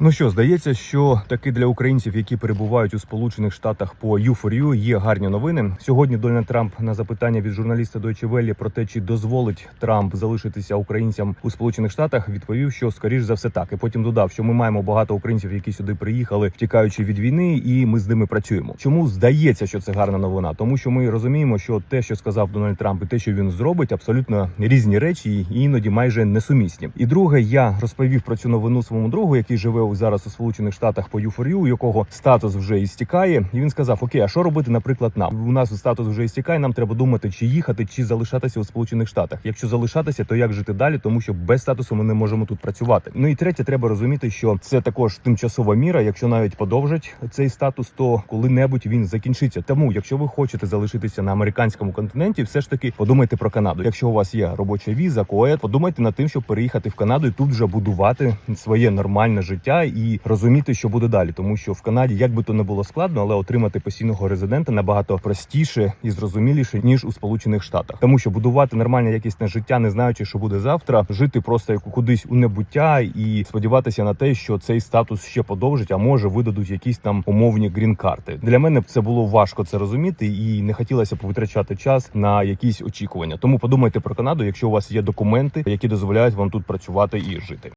Ну що, здається, що таки для українців, які перебувають у Сполучених Штатах по U4U, є гарні новини. Сьогодні Дональд Трамп на запитання від журналіста Deutsche Welle про те, чи дозволить Трамп залишитися українцям у Сполучених Штатах, відповів, що скоріш за все так. І потім додав, що ми маємо багато українців, які сюди приїхали, втікаючи від війни, і ми з ними працюємо. Чому здається, що це гарна новина? Тому що ми розуміємо, що те, що сказав Дональд Трамп, і те, що він зробить, абсолютно різні речі, і іноді майже несумісні. І друге, я розповів про цю новину своєму другу, який живе зараз у Сполучених Штатах по U4U, у якого статус вже істікає. І він сказав: Окей, а що робити, наприклад, нам? У нас статус вже істікає. Нам треба думати, чи їхати, чи залишатися у Сполучених Штатах. Якщо залишатися, то як жити далі, тому що без статусу ми не можемо тут працювати. Ну і третє, треба розуміти, що це також тимчасова міра. Якщо навіть подовжать цей статус, то коли-небудь він закінчиться. Тому, якщо ви хочете залишитися на американському континенті, все ж таки подумайте про Канаду. Якщо у вас є робоча віза, коед, подумайте над тим, щоб переїхати в Канаду і тут вже будувати своє нормальне життя і розуміти, що буде далі, тому що в Канаді, як би то не було складно, але отримати постійного резидента набагато простіше і зрозуміліше ніж у Сполучених Штатах, тому що будувати нормальне якісне життя, не знаючи, що буде завтра, жити просто як кудись у небуття і сподіватися на те, що цей статус ще подовжить, а може видадуть якісь там умовні грін-карти. Для мене це було важко це розуміти, і не хотілося б витрачати час на якісь очікування. Тому подумайте про Канаду, якщо у вас є документи, які дозволяють вам тут працювати і жити.